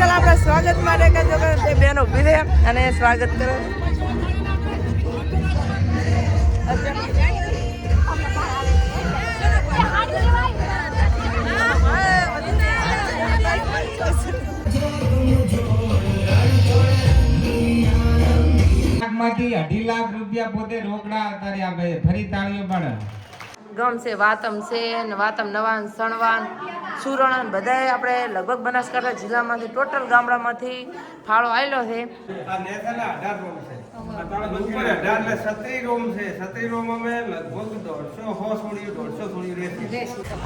Special આપણા સ્વાગત માટે કે જો કે તે બેન ઊભી રહે અને સ્વાગત કરો. લાખમાંથી અઢી લાખ રૂપિયા પોતે રોકડા અત્યારે આપે ફરી તાળીઓ પાડે ગમ વાતમ છે વાતમ નવાન સણવાન. સુરણ બધાએ આપણે લગભગ બનાસકાંઠા જિલ્લામાંથી ટોટલ ગામડામાંથી ફાળો આવેલો છે.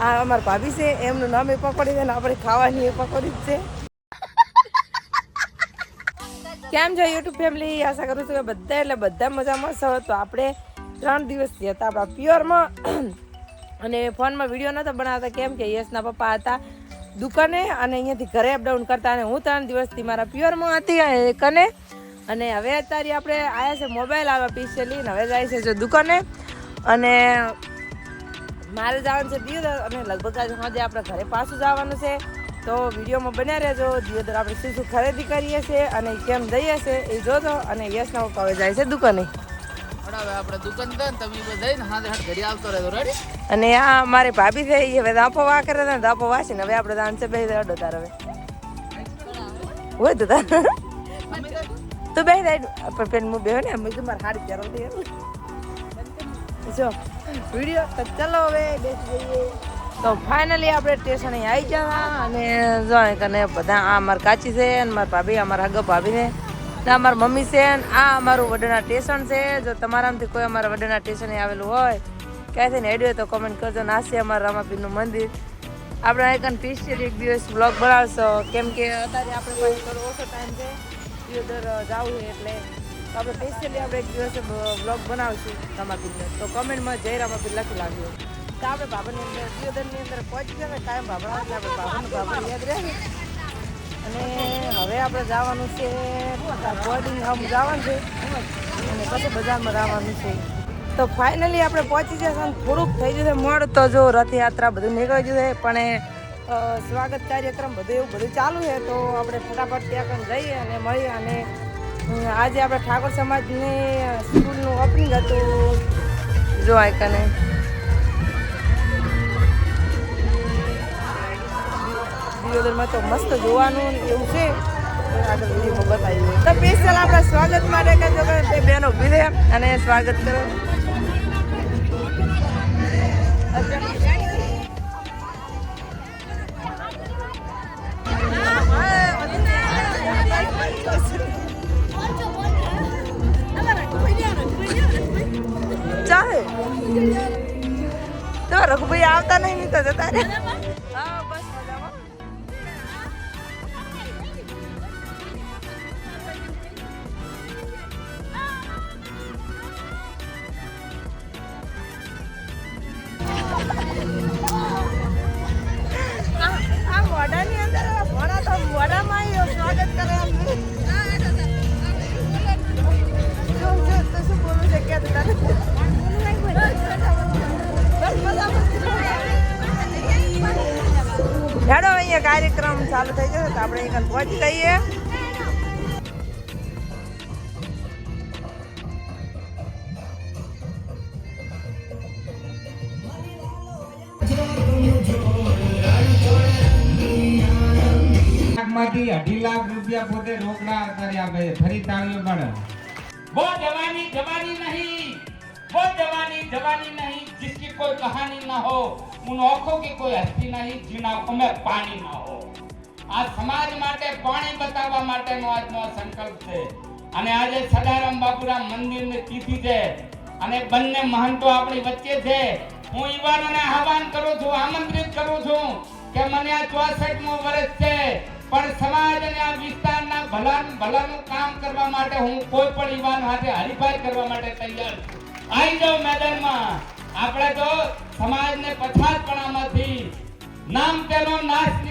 આ અમારા ભાભી છે. એમનું નામ એ પકોડી છે ને આપણે ખાવાની એ પકોડી જ છે. કેમ છો યુટ્યુબ ફેમિલી આશા કરું છું કે બધા એટલે બધા મજામાં છો. તો આપણે ત્રણ દિવસથી હતા. આપણા પ્યોરમાં અને ફોનમાં વીડિયો નહોતા બનાવતા, કેમ કે યશના પપ્પા હતા દુકાને અને અહીંયાથી ઘરે અપડાઉન કરતા અને હું ત્રણ દિવસથી મારા પ્યોરમાં હતી કને અને. હવે અત્યારે આપણે આવ્યા છે મોબાઈલ આવ્યા સ્પેશિયલી અને હવે જાય છે જો દુકાને. અને મારે જવાનું છે દિયોદર અને લગભગ આજે સાંજે આપણે ઘરે પાછું જવાનું છે. તો વિડીયોમાં બન્યા રહેજો. દિયોદર આપણે શું શું ખરીદી કરીએ છીએ અને કેમ જઈએ છીએ એ જોજો. અને યશના પપ્પા હવે જાય છે દુકાને. ને રેડી અને આ મારી ભાભી છે હવે દાંપો વા કરે ને દાંપો વાસીને હવે આપણે દાન છે બે અડો તાર હવે. હોય તો બે પણ પેન હું બેહો ને મેં કીધું મારે હારી ચારો દે જો, વીડિયો તો ચલો હવે, બેસી જઈએ. તો ફાઇનલી આપણે સ્ટેશને આવી ગયા. અને જો કને બધા, આ મારા કાચી છે, અને મારા ભાભી અમારા આગળ ભાભી છે ને અમારા મમ્મી છે ને આ અમારું વડના સ્ટેશન છે. જો તમારામાંથી કોઈ અમારા વડના સ્ટેશને આવેલું હોય, ક્યાંથી ને હેડ્યું તો કમેન્ટ કરજો. નાસી અમારા રામાપીરનું મંદિર. આપણે આઈકન પીસ્ટિયર એક દિવસ બ્લોગ બનાવશો. કેમ કે અત્યારે આપણે પાસે થોડો ઓછો ટાઈમ છે. દિયોદર જવું એટલે. તો આપણે સ્પેશિયલી આપણે એક દિવસે બ્લોગ બનાવશું રામાપીરને. તો કમેન્ટમાં જય રામાપીર લખી લાગ્યો તો આપણે બાબાની અંદર દિયોદરની અંદર પહોંચી ગયા ને કાયમ બાબા આપણે બાબાનું બાબા યાદ રહે. અને હવે આપણે જવાનું છે બોર્ડિંગ હાઉસ જવાનું છે. અને પછી બજારમાં જવાનું છે. તો ફાઇનલી આપણે પહોંચી જશે થોડુંક થઈ જશે મોડ તો જો રથયાત્રા બધું નીકળી જશે પણ સ્વાગત કાર્યક્રમ બધું એવું બધું ચાલુ છે, તો આપણે ફટાફટ ત્યાં જઈએ અને મળીએ. અને આજે આપણે ઠાકોર સમાજની સ્કૂલનું ઓપનિંગ હતું. જો આ કને તો મસ્ત જોવાનું એવું છે. આગળ વિડીયોમાં બતાવીએ. તો રઘુભાઈ આવતા નહીં તો જતા રહે. ચાલુ થઈ જશે તો આપણે અહીંયા પહોંચી જઈએ લાખમાંથી અઢી લાખ રૂપિયા પોતે રોકડા અત્યારે આપે ફરી તાળીઓ પાડે वो जवानी जवानी नहीं वो जवानी जवानी नहीं जिसकी कोई कहानी ना हो उन आंखों की कोई हस्ती नहीं जिन आंखों में पानी ना हो આ સમાજ માટે, પાણી બતાવવા માટેનો આજનો સંકલ્પ છે. અને આજે સદારામ બાપુરામ મંદિરની તિથિ છે. અને બંને મહંતો આપણી વચ્ચે છે. હું યુવાનોને આહવાન કરું છું, આમંત્રિત કરું છું કે મને આ ચોસઠમો વર્ષ છે. પણ સમાજ અને આ વિસ્તારના ભલા ભલાનું કામ કરવા માટે હું કોઈ પણ યુવાન સાથે હરીફાઈ કરવા માટે તૈયાર છું. આવી જાઓ મેદાનમાં. આપણે તો સમાજને પછાતપણામાંથી નામ તેનો નાશ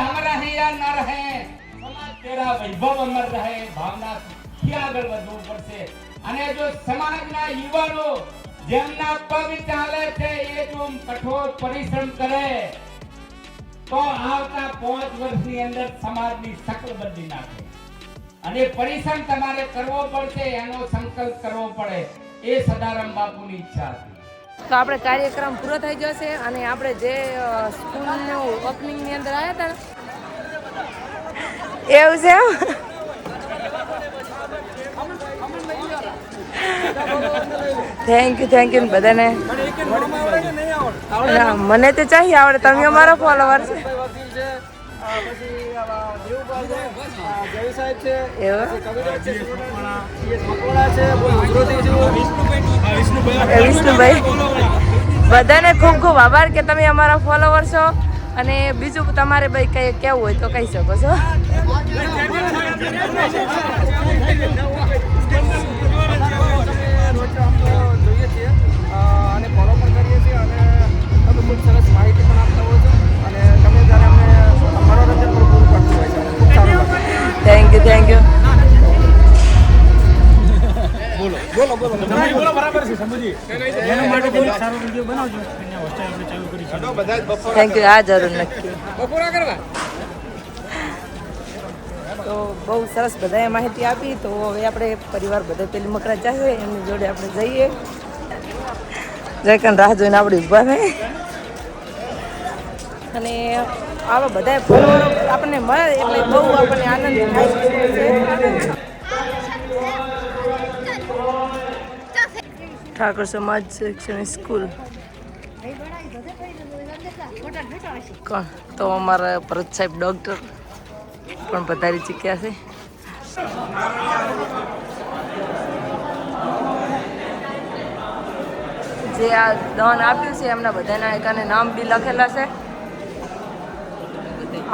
નિશ્ચિત છે या न रहे? સમાજ તેરા વૈભવ અમર રહે ભાવના થી આગળ વધવું પડશે અને જો સમાજના યુવાનો જેમના પગ ચાલે છે એ જો કઠોર પરિશ્રમ કરે તો આવતા પાંચ વર્ષની અંદર સમાજની શકલ બદલી નાખે અને પરિશ્રમ તમારે કરવો પડશે એનો સંકલ્પ કરવો પડે એ સદારામ બાપુની ઈચ્છા હતી તો આપણે કાર્યક્રમ પૂરો થઈ જશે અને આપણે જે સ્કૂલનું ઓપનિંગની અંદર આવ્યા હતા એવું છે થેન્ક યુ થેન્ક યુ બધાને. મને તો ચાહી આવડે. તમે અમારો ફોલોવર છે. વિષ્ણુભાઈ. બધાને ખૂબ ખૂબ આભાર કે તમે અમારા ફોલોવર છો. અને બીજું તમારે ભાઈ કઈ કેવું હોય તો કહી શકો છો? થેન્ક યુ આ જરૂર નક્કી. તો બહુ સરસ બધાએ માહિતી આપી. તો હવે આપણે પરિવાર બધા પેલી મકરા જશે એમની જોડે આપણે જઈએ. જયકન રાહ જોઈને આપણે ઊભા થાય અને આવા બધા આપણને મળે એટલે બહુ આપણને આનંદ થાય ઠાકોર સમાજ શૈક્ષણિક સ્કૂલ. તો અમારા ભરત સાહેબ ડૉક્ટર પણ પધારી ચૂક્યા છે. જે આ દાન આપ્યું છે, એમના બધાના એકાને નામ બી લખેલા છે.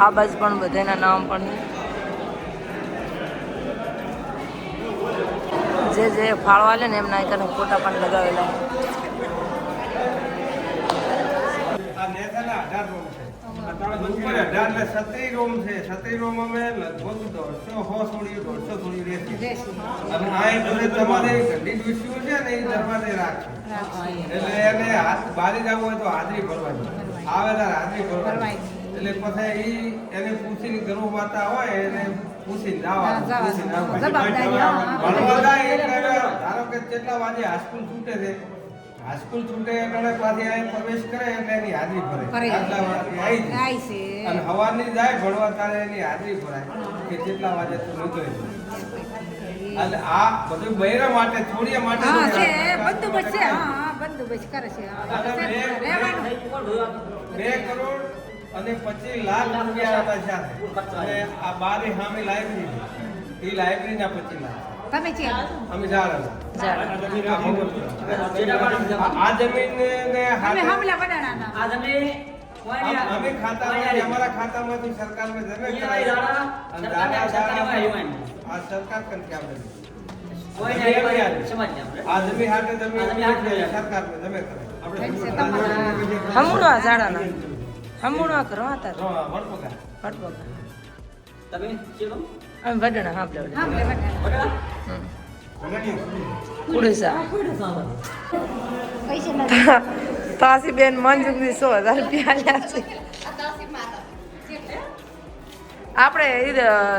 આ બાજુ પણ બધાના નામ પણ જે જે ફાળો આલે ને એમના એક ફોટા પણ લગાવેલા. આ નેતાના અઢાર રૂમ છે. અઢાર ને સત્રી રૂમ છે. સત્રી રૂમ અમે લગભગ દોઢસો સો સોળીઓ દોઢસો સોળીઓ રહેશે અને આ એક જોડે તમારે ગંડી ડૂસ્યું છે ને એ દરવાજે રાખશે એટલે એને હાથ બારી જવું હોય તો હાજરી ભરવાની. આવેલા હાજરી ભરવાની. એટલે પછી એને પૂછીને ગરુ માતા હોય એને પૂછીને જવાનું પૂછીને આવવાનું. ભણવા એટલે ધારો કે કેટલા વાગે હાઈસ્કૂલ છૂટે છે? હાઈસ્કૂલ છૂટે એટલે પાછી અહીં પ્રવેશ કરે એટલે એની હાજરી ભરે આટલા વાગે આવી જાય. અને હવાની જાય ભણવા ત્યારે એની હાજરી ભરાય. કે કેટલા વાગે તું નીકળે એટલે આ બધું બૈરા માટે છોડીયા માટે હા છે. છે. હા કરે છે. બે કરોડ અને પચીસ લાખ રૂપિયા હતા સાથે અને આ બારે સામે લાઇબ્રેરી એ લાઇબ્રેરીના પચીસ લાખ. તમે છે અમે જાણ આ જમીન ને અમે હાથે- હમલા બનાના આમ- અમે ખાતામાં અમારા ખાતામાંથી સરકારને જમે કરાવી અને દાદા દાદા આ સરકાર કંઈ આપે આ જમીન હાથે જમીન સરકાર જમે કરાવી હમણો આ ઝાડાના. હમણો કરો હા તાર. વડપગા ફટબગ અમે વડણા હા આપણે તાસી બેન સો. હજાર રૂપિયા આલ્યા છે. આપણે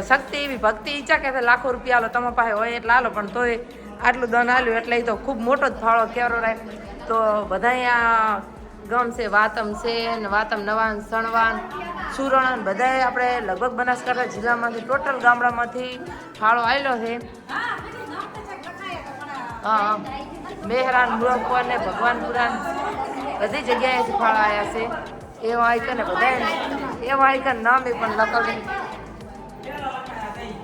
શક્તિ એવી ભક્તિ ઈચ્છા કે લાખો રૂપિયા આલો તમારા પાસે હોય એટલે આલો પણ તોય આટલું દન આલ્યું એટલે એ તો ખૂબ મોટો જ ફાળો કેરો રાખ તો બધા ગમ છે, વાતમ છે વાતમ નવાન, સણવાન, સુરણ, બધાએ આપણે લગભગ બનાસકાંઠા જિલ્લામાંથી, ટોટલ ગામડામાંથી ફાળો આવેલો છે. હા મેહરાન મુરખપર ને ભગવાનપુરા બધી જગ્યાએથી ફાળો આવ્યા છે. એવા આઈકન બધા એવા આઈકન નામ એ પણ લખાવી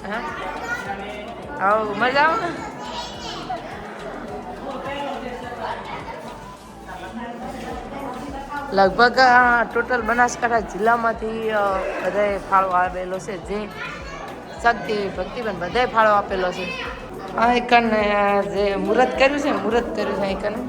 હા? મજા આવે ને? લગભગ ટોટલ બનાસકાંઠા જિલ્લામાંથી બધાએ ફાળો આવેલો છે. જે શક્તિ, ભક્તિબેન બધાએ ફાળો આપેલો છે. આ એકને જે મુહૂર્ત કર્યું છે મુહૂર્ત કર્યું છે એકને.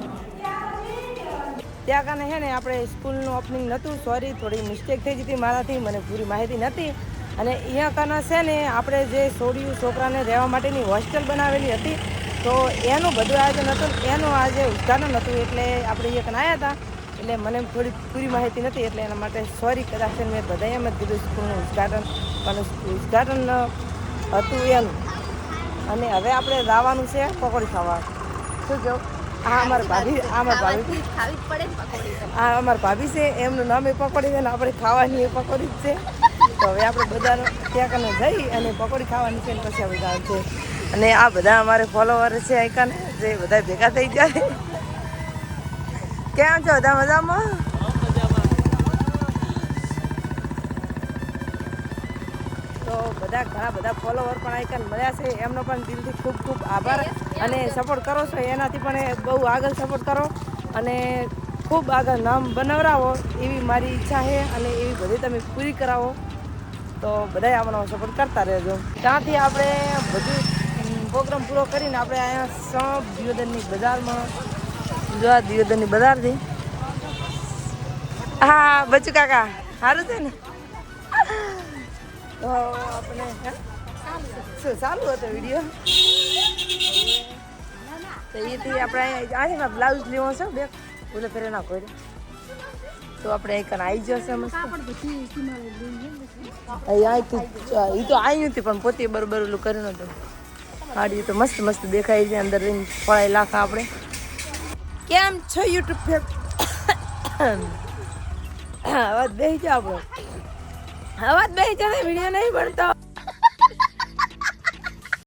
ત્યાં કારણે છે ને, આપણે સ્કૂલનું ઓપનિંગ નહોતું. સોરી થોડી મિસ્ટેક થઈ જતી મારાથી, મને પૂરી માહિતી નથી અને અહીંયા કારણે છે ને, આપણે જે છોડ્યું છોકરાને રહેવા માટેની હોસ્ટેલ બનાવેલી હતી, તો એનું બધું આયોજન હતું એનું આજે ઉદઘાટન હતું. એટલે આપણે અહીંયા આવ્યા હતા. એટલે મને થોડી પૂરી માહિતી નથી એટલે એના માટે સોરી કદાચ મેં બધા એમ જ કીધું સ્કૂલનું ઉદઘાટન પણ ઉદઘાટન હતું એનું. અને હવે આપણે લાવવાનું છે પકોડી ખાવા. શું કહું? આ અમારા ભાભી આ અમારા ભાભી. આ અમારા ભાભી છે એમનું નામ એ પકોડી છે ને આપણે ખાવાની એ પકોડી જ છે. તો હવે આપણે બધા ત્યાં કને જઈ અને પકોડી ખાવાની છે ને પછી આપણે છે. અને આ બધા અમારે ફોલોવર છે આઈકાને જે બધા ભેગા થઈ જાય કેમ છો? બધા મજામાં? તો બધા ઘણા બધા ફોલોવર પણ આઈકન મળ્યા છે. એમનો પણ દિલથી ખૂબ ખૂબ આભાર અને સપોર્ટ કરો છો. એનાથી પણ બહુ આગળ સપોર્ટ કરો અને ખૂબ આગળ નામ બનાવરાવો એવી મારી ઈચ્છા છે અને એવી બધી તમે પૂરી કરાવો. તો બધાય આપણો સપોર્ટ કરતા રહેજો. ત્યાંથી આપણે બધું પ્રોગ્રામ પૂરો કરીને આપણે અહીંયા સૌ દિયોદરની બજારમાં જો આ દિયોદરની બજારથી હા, બચુ કાકા સારું છે ને? તો આપણે શું સારું હતો વીડિયો? તો એથી આપણે ને, બ્લાઉઝ લેવો છે, બે. ઓલે ફેરે ના કોઈ તો આપણે એક આવી જશે એ તો આવી નથી, પણ પોતે બરોબર ઓલું કર્યું નતું હાડી તો મસ્ત મસ્ત દેખાય છે, અંદર રહીને ફળાઈ લાખા આપણે. કેમ છો યુટ્યુબ ફેમ? અવાજ બેસી જાવ આપણો અવાજ બેસી જાય વીડિયો નહીં પડતો